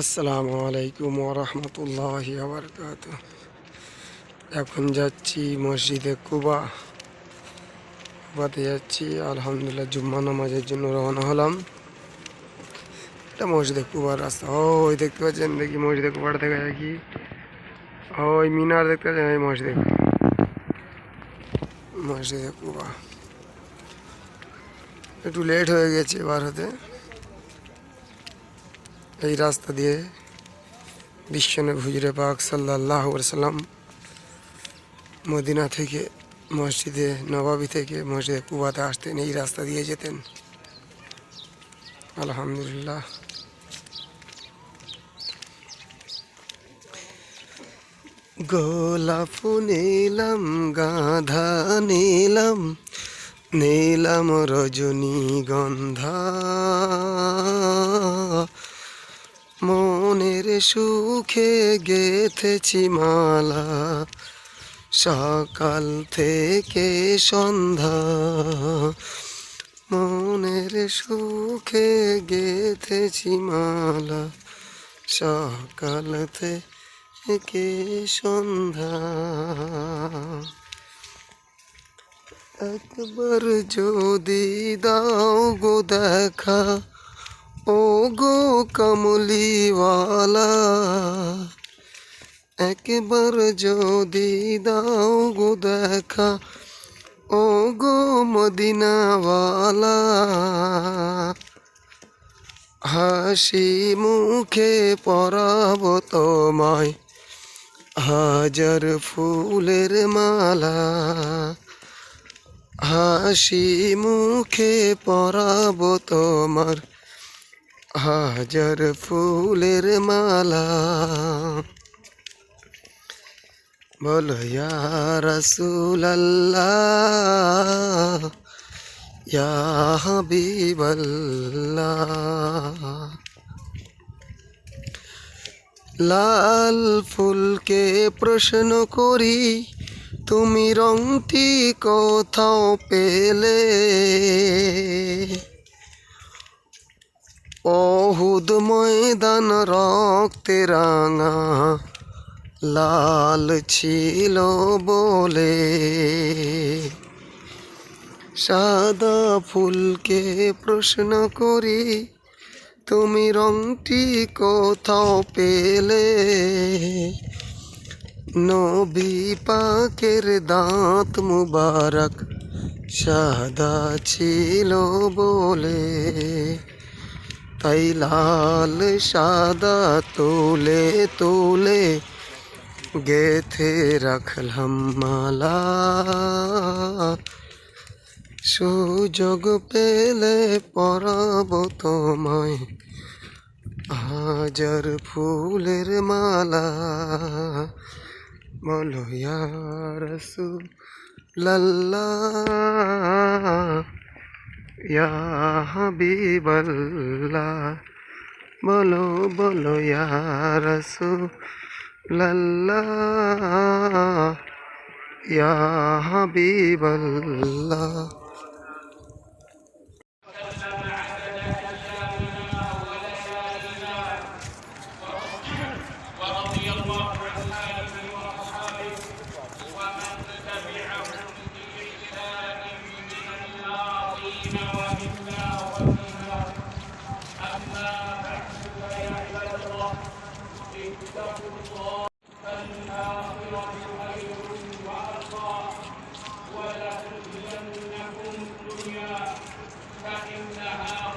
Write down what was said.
আসসালামু আলাইকুম ওরহমতুল্লাহ আবরকাত এখন যাচ্ছি মসজিদে কুবা। কুবাতে যাচ্ছি, আলহামদুলিল্লাহ জুম্মা নামাজের জন্য রওনা হলাম। এটা মসজিদে কুবার রাস্তা। ওই দেখতে পাচ্ছেন দেখি মসজিদে কুবার দেখা যায় কি? ওই মিনার দেখতে পাচ্ছেন ওই মসজিদে মসজিদে কুবা। একটু লেট হয়ে গেছে এবার হতে। এই রাস্তা দিয়ে বিশ্বনবী হুজুরে পাক সাল্লাহ সাল্লাম মদিনা থেকে মসজিদে নবাবি থেকে মসজিদে কুবাতে আসতেন, এই রাস্তা দিয়ে যেতেন। আলহামদুলিল্লাহ। গোলাপ নিলাম, গাধা নিলাম নিলাম রজনীগন্ধা। মনের সুখে গেথেছি মালা। সকাল থেকে সন্ধ্যা, মনের সুখে গেথেছি মালা। সকাল থেকে সন্ধ্যা। একবার যদি দাও গো দেখা ও গো কমলিওয়ালা, একবার যদি দাও গো দেখা ও গো মদিনাওয়ালা, হাসি মুখে পরাব তোমায়, হাজার ফুলের মালা, হাসি মুখে পরাব তোমার হাজার ফুলের মালা। বলো হাবিবাল্লাহ। লাল ফুলকে প্রশ্ন করি তুমি রংটি কোথাও পেলে? অহুদ ময়দান রক্তে রাঙা, লাল ছিল বলে। সাদা ফুলকে প্রশ্ন করি, তুমি রংটি কোথাও পেলে? নবী পাকের দাঁত মুবারক, সাদা ছিল বলে। তাই লাল সাদা তোলে তোলে গেথে রাখলাম মালা। সুযোগ পেলে পরাব তোমায় হাজার ফুলের মালা। বলো রসুল লাল্লাহ। ইয়া হাবিবাল্লাহ বলো বলো ইয়া রসুলাল্লাহ ইয়া اتقوا الله الآخرة خير وأرقى ولتجزينكم الدنيا فإنها